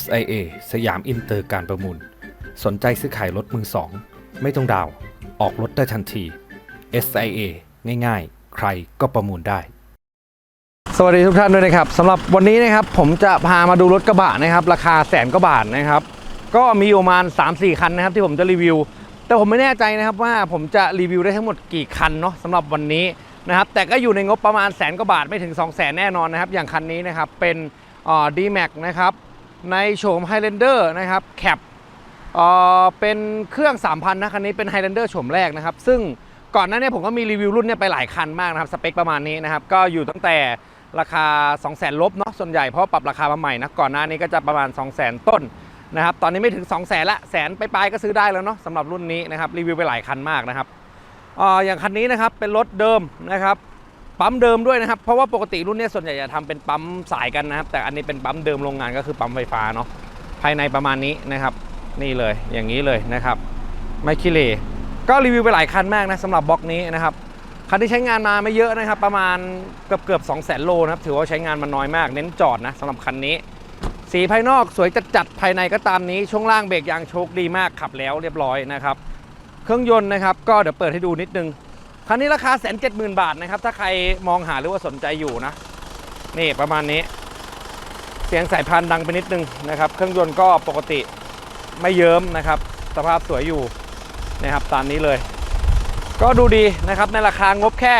SIA สยามอินเตอร์การประมูล สนใจซื้อขายรถมือสอง ไม่ต้องดาว ออกรถได้ทันที SIA ง่ายๆ ใครก็ประมูลได้ สวัสดีทุกท่านด้วยนะครับสำหรับวันนี้นะครับผมจะพามาดูรถกระบะนะครับ ราคาแสนกว่าบาทนะครับ ก็มีอยู่ประมาณ 3-4 คันนะครับที่ผมจะรีวิว แต่ผมไม่แน่ใจนะครับว่าผมจะรีวิวได้ทั้งหมดกี่คันเนาะสำหรับวันนี้นะครับแต่ก็อยู่ในงบประมาณแสนกว่าบาทไม่ถึง 2 0 0แสนแน่นอนนะครับ อย่างคันนี้นะครับเป็นดีแม็กนะครับ ในโฉม Highlander นะครับแคปเอ่อเป็นเครื่อง 3,000 นะคันนี้เป็น Highlander โฉมแรกนะครับ ซึ่งก่อนหน้านี้ผมก็มีรีวิวรุ่นเนี้ไปหลายคันมากนะครับ สเปคประมาณนี้นะครับ ก็อยู่ตั้งแต่ราคา200,000ลบเนาะส่วนใหญ่เพราะปรับราคามาใหม่นะ ก่อนหน้านี้ก็จะประมาณ 200,000 ต้นนะครับ ตอนนี้ไม่ถึง 200,000ละแสนไปลายๆก็ซื้อได้แล้วเนาะสำหรับรุ่นนี้นะครับรีวิวไปหลายคันมากนะครับเอ่ออย่างคันนี้นะครับเป็นรถเดิมนะครับ ปั๊มเดิมด้วยนะครับ เพราะว่าปกติรุ่นนี้ส่วนใหญ่จะทำเป็นปั๊มสายกันนะครับ แต่อันนี้เป็นปั๊มเดิมโรงงานก็คือปั๊มไฟฟ้าเนาะภายในประมาณนี้นะครับ นี่เลยอย่างนี้เลยนะครับ ไม่คิเลก็รีวิวไปหลายคันมากนะสำหรับบล็อกนี้นะครับคันที่ใช้งานมาไม่เยอะนะครับ ประมาณเกือบเกือบ2 0 0 0 0 0โลนะครับถือว่าใช้งานมันน้อยมาก เน้นจอดนะสำหรับคันนี้ สีภายนอกสวยจัดจัดภายในก็ตามนี้ช่วงล่างเบรกยางโชคดีมากขับแล้วเรียบร้อยนะครับ เครื่องยนต์นะครับ ก็เดี๋ยวเปิดให้ดูนิดนึง คันนี้ราคาแสนเจ็ดหมื่นบาทนะครับ ถ้าใครมองหาหรือว่าสนใจอยู่นะ นี่ประมาณนี้ เสียงสายพานธุ์ดังไปนิดนึงนะครับ เครื่องยนต์ก็ปกติไม่เยิ้มนะครับ สภาพสวยอยู่นะครับตามนี้เลย ก็ดูดีนะครับในราคางบแค่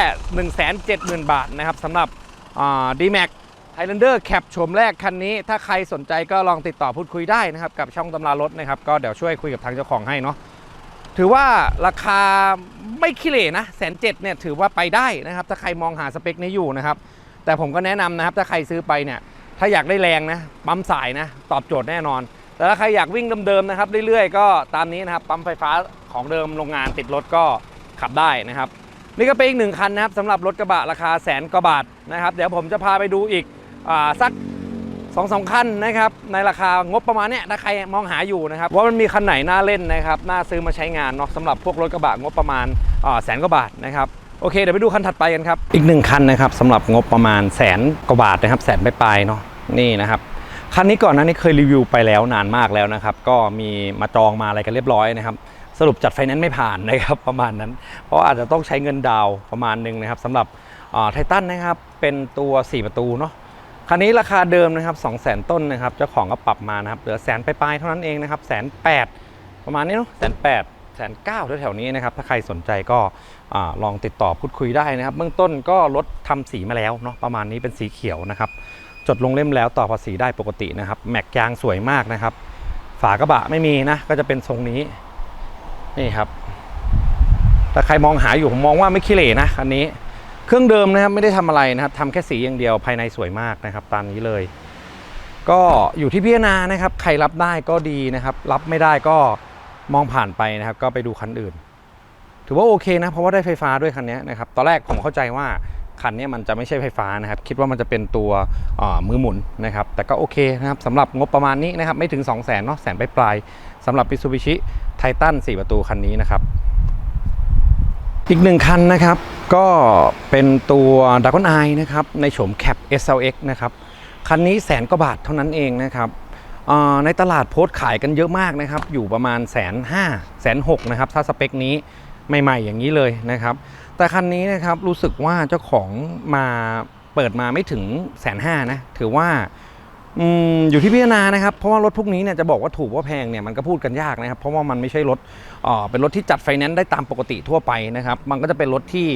170,000 บาทนะครับสำหรับดีแม็กไฮแลนเดอร์แคปโฉมแรกคันนี้ ถ้าใครสนใจก็ลองติดต่อพูดคุยได้นะครับ กับช่องตำรารถนะครับ ก็เดี๋ยวช่วยคุยกับทางเจ้าของให้เนาะถือว่าราคา ไม่ขี้เหร่นะแสนเจ็ดเนี่ยถือว่าไปได้นะครับ ถ้าใครมองหาสเปคนี้อยู่นะครับ แต่ผมก็แนะนำนะครับ ถ้าใครซื้อไปเนี่ย ถ้าอยากได้แรงนะ ปั๊มสายนะ ตอบโจทย์แน่นอน แต่ถ้าใครอยากวิ่งเดิมๆนะครับ เรื่อยๆ ก็ตามนี้นะครับ ปั๊มไฟฟ้าของเดิมโรงงานติดรถก็ขับได้นะครับ นี่ก็เป็นอีกหนึ่งคันนะครับสำหรับรถกระบะราคาแสนกว่าบาทนะครับ เดี๋ยวผมจะพาไปดูอีกอสักสองสามคันนะครับในราคางบประมาณเนี้ยถ้าใครมองหาอยู่นะครับว่ามันมีคันไหนน่าเล่นนะครับน่าซื้อมาใช้งานเนาะสำหรับพวกรถกระบะงบประมาณ แสนกว่าบาทนะครับโอเคเดี๋ยวไปดูคันถัดไปกันครับ อีกหนึ่งคันนะครับสำหรับงบประมาณแสนกว่าบาทนะครับแสนปลายๆเนาะนี่นะครับคันนี้ก่อนหน้านี้เคยรีวิวไปแล้วนานมากแล้วนะครับ ก็มีมาจองมาอะไรกันเรียบร้อยนะครับ สรุปจัดไฟแนนซ์ไม่ผ่านนะครับประมาณนั้น เพราะอาจจะต้องใช้เงินดาวประมาณหนึ่งนะครับสำหรับไททันนะครับ เป็นตัว 4 ประตูเนาะคันนี้ราคาเดิมนะครับ2 0 0 0 0 0 ต้นนะครับเจ้าของก็ปรับมานะครับเหลือแสนปลายๆเท่านั้นเองนะครับแสนแปดประมาณนี้เนาะแสนแปด แสนเก้าแถวๆนี้นะครับ ถ้าใครสนใจก็ลองติดต่อพูดคุยได้นะครับ เบื้องต้นก็รถทำสีมาแล้วเนาะประมาณนี้เป็นสีเขียวนะครับ จดลงเล่มแล้วต่อภาษีได้ปกตินะครับแม็กยางสวยมากนะครับ ฝากระบะไม่มีนะก็จะเป็นทรงนี้นี่ครับแต่ใครมองหาอยู่ผมมองว่าไม่ขี้เหร่นะคันนี้เครื่องเดิมนะครับไม่ได้ทำอะไรนะครับทำแค่สีอย่างเดียวภายในสวยมากนะครับตามนี้เลย ก็อยู่ที่พิจารณานะครับ ใครรับได้ก็ดีนะครับ รับไม่ได้ก็ มองผ่านไปนะครับ ก็ไปดูคันอื่น ถือว่าโอเคนะ เพราะว่าได้ไฟฟ้าด้วยคันนี้นะครับ ตอนแรกผมเข้าใจว่าคันนี้มันจะไม่ใช่ไฟฟ้านะครับ คิดว่ามันจะเป็นตัวมือหมุนนะครับ แต่ก็โอเคนะครับสำหรับงบประมาณนี้นะครับ ไม่ถึง 2 0 0 0 0นเนาะแสนปลายๆสำหรับ Mitsubishi Titan 4 ประตูคันนี้นะครับ อีกหนึ่งคันนะครับ ก็เป็นตัว d r a g o n Eye นะครับ ในโฉม Cap SLX นะครับ คันนี้แสนกว่าบาทเท่านั้นเองนะครับ ในตลาดโพสต์ขายกันเยอะมากนะครับ อยู่ประมาณแสนห้าแสนหกนะครับถ้าสเปคนี้ใหม่ ๆ อย่างนี้เลยนะครับ แต่คันนี้นะครับรู้สึกว่าเจ้าของมาเปิดมาไม่ถึงแสนห้านะ ถือว่า อืมอยู่ที่พิจารณานะครับ เพราะว่ารถพวกนี้เนี่ยจะบอกว่าถูกว่าแพงเนี่ยมันก็พูดกันยากนะครับ เพราะว่ามันไม่ใช่รถเอ่อเป็นรถที่จัดไฟแนนซ์ได้ตามปกติทั่วไปนะครับ มันก็จะเป็นรถที่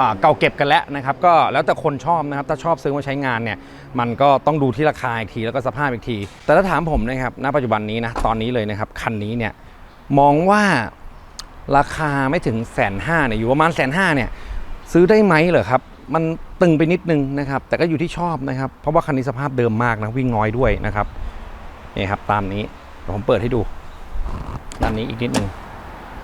อ่าเก่าเก็บกันแล้วนะครับ ก็แล้วแต่คนชอบนะครับ ถ้าชอบซื้อมาใช้งานเนี่ย มันก็ต้องดูที่ราคาอีกทีแล้วก็สภาพอีกที แต่ถ้าถามผมนะครับ ณ ปัจจุบันนี้นะ ตอนนี้เลยนะครับ คันนี้เนี่ยมองว่าราคาไม่ถึงแสนห้าเนี่ย อยู่ประมาณแสนห้าเนี่ยซื้อได้ไหมเหรอครับ มัน ตึงไปนิดนึงนะครับ แต่ก็อยู่ที่ชอบนะครับ เพราะว่าคันนี้สภาพเดิมมากนะวิ่งน้อยด้วยนะครับนี่ครับตามนี้เดี๋ยวผมเปิดให้ดูด้านนี้อีกนิดนึง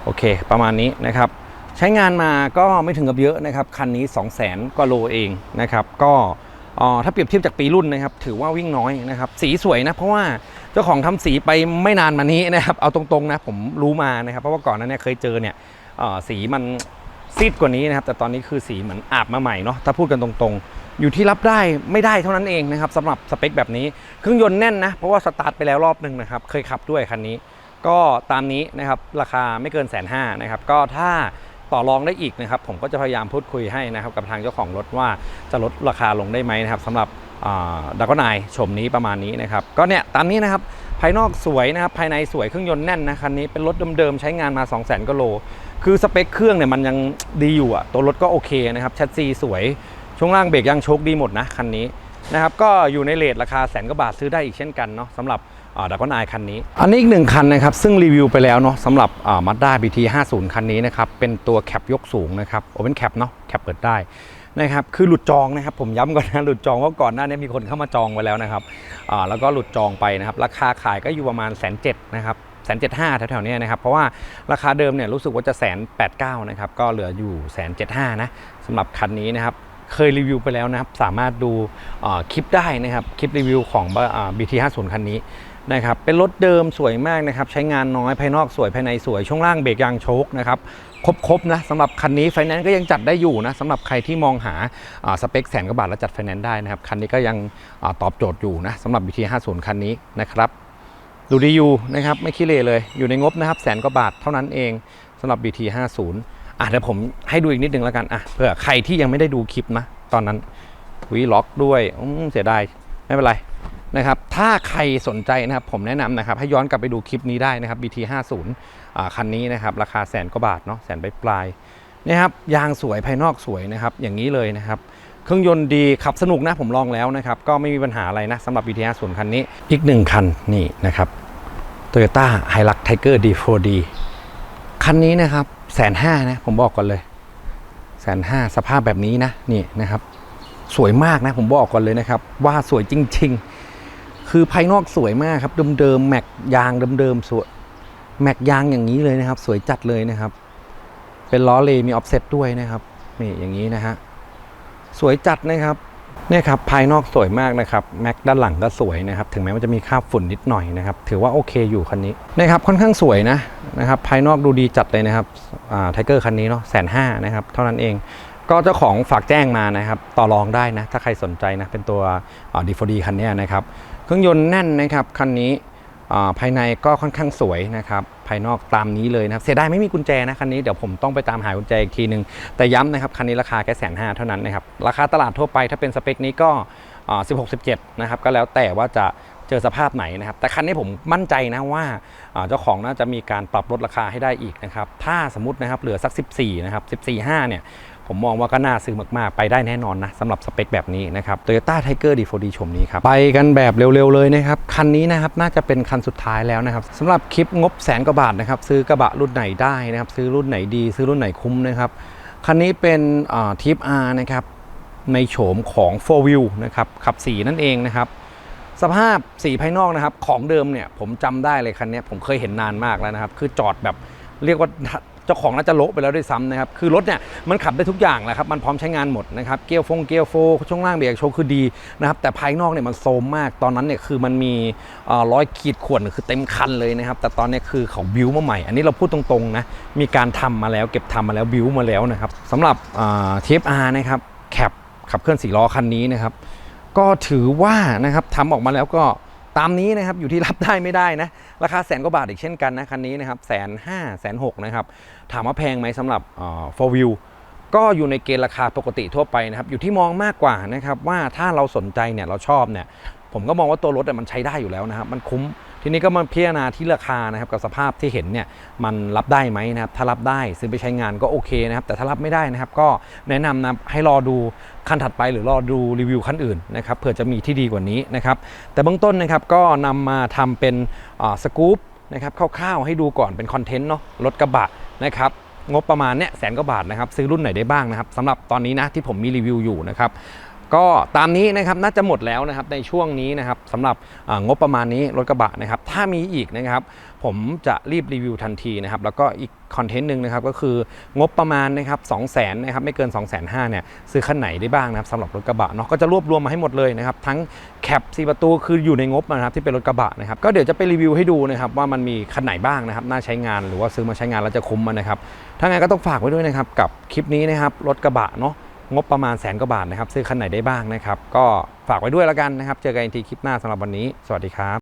โอเค ประมาณนี้นะครับ ใช้งานมาก็ไม่ถึงกับเยอะนะครับ คันนี้ 2 0 0 0 0 0กว่าโลเองนะครับ ก็ออถ้าเปรียบเทียบจากปีรุ่นนะครับ ถือว่าวิ่งน้อยนะครับ สีสวยนะ เพราะว่าเจ้าของทำสีไปไม่นานมานี้นะครับ เอาตรงๆนะผมรู้มานะครับ เพราะว่าก่อนหนั้นเนี่ยเคยเจอเนี่ยอ่อสีมัน ซีดกว่านี้นะครับ แต่ตอนนี้คือสีเหมือนอาบมาใหม่เนาะถ้าพูดกันตรงๆ อยู่ที่รับได้ไม่ได้เท่านั้นเองนะครับสำหรับสเปคแบบนี้เครื่องยนต์แน่นนะเพราะว่าสตาร์ทไปแล้วรอบหนึ่งนะครับเคยขับด้วยคันนี้ ก็ตามนี้นะครับราคาไม่เกินแสนห้านะครับก็ถ้าต่อรองได้อีกนะครับ ผมก็จะพยายามพูดคุยให้นะครับกับทางเจ้าของรถว่าจะลดราคาลงได้ไหมนะครับสำหรับดักก็นายชมนี้ประมาณนี้นะครับ ก็เนี่ยตามนี้นะครับ ภายนอกสวยนะครับภายในสวยเครื่องยนต์แน่นนะคันนี้เป็นรถเดิมๆใช้งานมา 2 0 0 0 0 0กโล คือสเปคเครื่องเนี่ยมันยังดีอยู่อะตัวรถก็โอเคนะครับแชสซีสวย ช่วงล่างเบรกยางโชคดีหมดนะคันนี้นะครับก็อยู่ในเลทราคาแสนกว่าบาทซื้อได้อีกเช่นกันเนาะสำหรับดักก็นายคันนี้ อันนี้อีกหนึ่งคันนะครับ ซึ่งรีวิวไปแล้วเนาะสำหรับมาด้า BT 50คันนี้นะครับ เป็นตัวแคปยกสูงนะครับโอเ n นแคปเนาะแคปเปิดได้ นะครับคือหลุดจองนะครับผมย้ำก่อนนะหลุดจองเพราะก่อนหน้านี้มีคนเข้ามาจองไว้แล้วนะครับอ่าแล้วก็หลุดจองไปนะครับราคาขายก็อยู่ประมาณแสนเจ็ดนะครับแสนเจ็ดห้าแถวๆนี้นะครับ เพราะว่าราคาเดิมเนี่ยรู้สึกว่าจะแสนแปดเก้านะครับก็เหลืออยู่แสนเจ็ดห้านะสำหรับคันนี้นะครับเคยรีวิวไปแล้วนะครับ สามารถดูคลิปได้นะครับ คลิปรีวิวของอ่า BT 50 คันนี้ นะครับเป็นรถเดิมสวยมากนะครับใช้งานน้อยภายนอกสวยภายในสวยช่วงล่างเบรกยางโชคนะครับครบๆนะสำหรับคันนี้ไฟแนนซ์ก็ยังจัดได้อยู่นะสำหรับใครที่มองหาาสเปคแสนกว่าบาทแล้วจัดไฟแนนซ์ได้นะครับคันนี้ก็ยังอตอบโจทย์อยู่นะสำหรับ BT 50 คันนี้นะครับดูดีอยู่นะครับไม่ขี้เหร่เลย อยู่ในงบนะครับแสนกว่าบาทเท่านั้นเองสำหรับ BT 50 อะเดี๋ยวผมให้ดูอีกนิดนึงแล้วกันอะเผื่อใครที่ยังไม่ได้ดูคลิปนะตอนนั้นวีล็อกด้วยอืมเสียดายไม่เป็นไร นะครับ ถ้าใครสนใจนะครับผมแนะนำนะครับ ให้ย้อนกลับไปดูคลิปนี้ได้นะครับ BT 50อ่าคันนี้นะครับ ราคาแสนกว่าบาทเนาะแสนปลายๆนะครับยางสวยภายนอกสวยนะครับ อย่างนี้เลยนะครับเครื่องยนต์ดีขับสนุกนะผมลองแล้วนะครับ ก็ไม่มีปัญหาอะไรนะสำหรับ BT 50 คันนี้อีกหนึ่งคันนี่นะครับ Toyota Hilux Tiger D4D คันนี้นะครับแสนห้านะผมบอกก่อนเลยแสนห้าสภาพแบบนี้นะนี่นะครับ สวยมากนะผมบอกก่อนเลยนะครับ ว่าสวยจริง ๆ คือภายนอกสวยมากครับเดิมๆแม็กยางเดิมๆสวยแม็กยางอย่างนี้เลยนะครับ สวยจัดเลยนะครับ เป็นล้อเลมีออฟเซ็ตด้วยนะครับนี่อย่างนี้นะฮะสวยจัดนะครับเนี่ยครับภายนอกสวยมากนะครับแม็กด้านหลังก็สวยนะครับ ถึงแม้มันจะมีคราบฝุ่นนิดหน่อยนะครับ ถือว่าโอเคอยู่คันนี้นะครับค่อนข้างสวยนะนะครับ ภายนอกดูดีจัดเลยนะครับไทเกอร์คันนี้เนาะแสนห้านะครับ เท่านั้นเองก็เจ้าของฝากแจ้งมานะครับ ต่อรองได้นะ ถ้าใครสนใจนะ เป็นตัวดีฟดีคันนี้นะครับ เครื่องยนต์แน่นนะครับคันนี้ภายในก็ค่อนข้างสวยนะครับภายนอกตามนี้เลยนะครับเสียดายไม่มีกุญแจนะคันนี้เดี๋ยวผมต้องไปตามหากุญแจอีกทีหนึ่งแต่ย้ำนะครับคันนี้ราคาแค่แสนห้าเท่านั้นนะครับราคาตลาดทั่วไปถ้าเป็นสเปคนี้ก็อ่า16 17 นะครับก็แล้วแต่ว่าจะเจอสภาพไหนนะครับ แต่คันนี้ผมมั่นใจนะว่าอ่าเจ้าของน่าจะมีการปรับลดราคาให้ได้อีกนะครับ ถ้าสมมตินะครับเหลือสัก 14 นะครับ 14 5 เนี่ย ผมมองว่าก็น่าซื้อมากๆ ไปได้แน่นอนนะสำหรับสเปคแบบนี้นะครับ Toyota Tiger D4D ชมนี้ครับ ไปกันแบบเร็วๆเลยนะครับ คันนี้นะครับน่าจะเป็นคันสุดท้ายแล้วนะครับสำหรับคลิปงบแสนกว่าบาทนะครับ ซื้อกระบะรุ่นไหนได้นะครับ ซื้อรุ่นไหนดี ซื้อรุ่นไหนคุ้มนะครับ คันนี้เป็นทิป R นะครับในโฉมของ 4 Wheel นะครับขับสีนั่นเองนะครับสภาพสีภายนอกนะครับ ของเดิมเนี่ยผมจำได้เลยคันนี้ผมเคยเห็นนานมากแล้วนะครับ คือจอดแบบเรียกว่า เจ้าของน่าจะโละไปแล้วด้วยซ้ำนะครับ คือรถเนี่ยมันขับได้ทุกอย่างแหละครับ มันพร้อมใช้งานหมดนะครับ เกียร์ฟงเกียร์โฟช่วงล่างเบรกโชว์คือดีนะครับ แต่ภายนอกเนี่ยมันโซมมาก ตอนนั้นเนี่ยคือมันมีร้อยขีดข่วนคือเต็มคันเลยนะครับ แต่ตอนนี้คือเขาบิวมาใหม่ อันนี้เราพูดตรงๆนะ มีการทำมาแล้วเก็บทำมาแล้วบิวมาแล้วนะครับสำหรับเอฟอาร์นะครับแคปขับเคลื่อนสี่ล้อคันนี้นะครับ ก็ถือว่านะครับทำออกมาแล้วก็ ตามนี้นะครับอยู่ที่รับได้ไม่ได้นะราคาแสนกว่าบาทอีกเช่นกันนะคันนี้นะครับแสนห้าแสนหกนะครับถามว่าแพงไหมสำหรับ4 wheel ก็อยู่ในเกณฑ์ราคาปกติทั่วไปนะครับอยู่ที่มองมากกว่านะครับว่าถ้าเราสนใจเนี่ยเราชอบเนี่ยผมก็มองว่าตัวรถมันใช้ได้อยู่แล้วนะครับมันคุ้ม ทีนี้ก็มาพิจารณาที่ราคานะครับกับสภาพที่เห็นเนี่ยมันรับได้ไหมนะครับถ้ารับได้ซื้อไปใช้งานก็โอเคนะครับแต่ถ้ารับไม่ได้นะครับก็แนะนำนะให้รอดูคันถัดไปหรือรอดูรีวิวคันอื่นนะครับเผื่อจะมีที่ดีกว่านี้นะครับแต่เบื้องต้นนะครับก็นำมาทำเป็นสกู๊ปนะครับคร่าวๆให้ดูก่อนเป็นคอนเทนต์เนาะรถกระบะนะครับงบประมาณเนี้ยแสนกว่าบาทนะครับซื้อรุ่นไหนได้บ้างนะครับสำหรับตอนนี้นะที่ผมมีรีวิวอยู่นะครับ ก็ตามนี้นะครับน่าจะหมดแล้วนะครับในช่วงนี้นะครับสำหรับงบประมาณนี้รถกระบะนะครับถ้ามีอีกนะครับผมจะรีบรีวิวทันทีนะครับแล้วก็อีกคอนเทนต์หนึ่งนะครับก็คืองบประมาณนะครับ2 0 0 0 0นนะครับไม่เกิน2 5 0 0 0เนี่ยซื้อคันไหนได้บ้างนะครับสำหรับรถกระบะเนาะก็จะรวบรวมมาให้หมดเลยนะครับทั้งแคปสีประตูคืออยู่ในงบนะครับที่เป็นรถกระบะนะครับก็เดี๋ยวจะไปรีวิวให้ดูนะครับว่ามันมีคันไหนบ้างนะครับน่าใช้งานหรือว่าซื้อมาใช้งานแล้วจะคุ้มมันนะครับถ้าไงก็ต้องฝากไว้ด้วยนะครับกับคลิปนี้นะครับรถกระบะเนาะ งบประมาณแสนกว่าบาทนะครับ ซื้อคันไหนได้บ้างนะครับ ก็ฝากไว้ด้วยแล้วกันนะครับ เจอกันอีกทีคลิปหน้าสำหรับวันนี้ สวัสดีครับ